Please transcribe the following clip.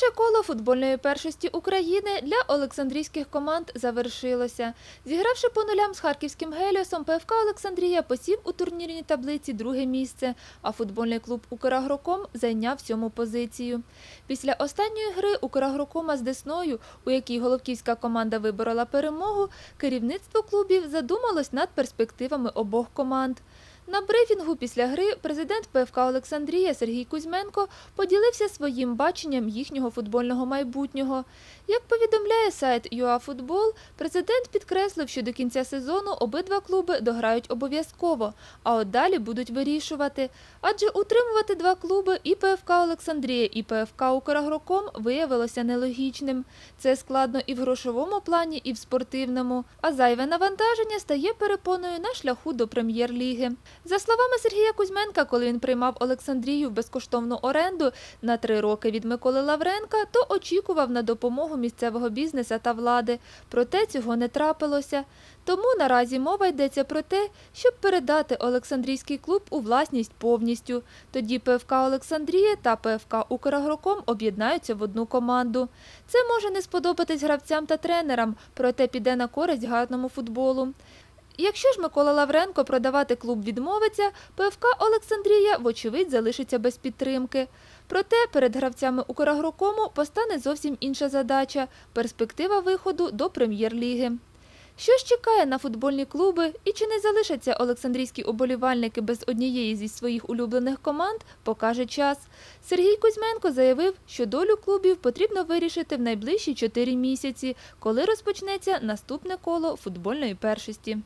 Перше коло футбольної першості України для олександрійських команд завершилося. Зігравши по нулям з харківським Геліосом, ПФК Олександрія посів у турнірній таблиці друге місце, а футбольний клуб «Украгроком» зайняв сьому позицію. Після останньої гри «Украгрокома» з Десною, у якій головківська команда виборола перемогу, керівництво клубів задумалось над перспективами обох команд. На брифінгу після гри президент ПФК Олександрія Сергій Кузьменко поділився своїм баченням їхнього футбольного майбутнього. Як повідомляє сайт ЮАФутбол, президент підкреслив, що до кінця сезону обидва клуби дограють обов'язково, а от далі будуть вирішувати. Адже утримувати два клуби і ПФК Олександрія, і ПФК Украгроком виявилося нелогічним. Це складно і в грошовому плані, і в спортивному. А зайве навантаження стає перепоною на шляху до прем'єр-ліги. За словами Сергія Кузьменка, коли він приймав Олександрію в безкоштовну оренду на три роки від Миколи Лавренка, то очікував на допомогу місцевого бізнеса та влади. Проте цього не трапилося. Тому наразі мова йдеться про те, щоб передати Олександрійський клуб у власність повністю. Тоді ПФК Олександрія та ПФК Украгроком об'єднаються в одну команду. Це може не сподобатись гравцям та тренерам, проте піде на користь гарному футболу. Якщо ж Микола Лавренко продавати клуб відмовиться, ПФК Олександрія, вочевидь, залишиться без підтримки. Проте перед гравцями Украгрокому постане зовсім інша задача – перспектива виходу до прем'єр-ліги. Що ж чекає на футбольні клуби і чи не залишаться олександрійські оболівальники без однієї зі своїх улюблених команд, покаже час. Сергій Кузьменко заявив, що долю клубів потрібно вирішити в найближчі чотири місяці, коли розпочнеться наступне коло футбольної першості.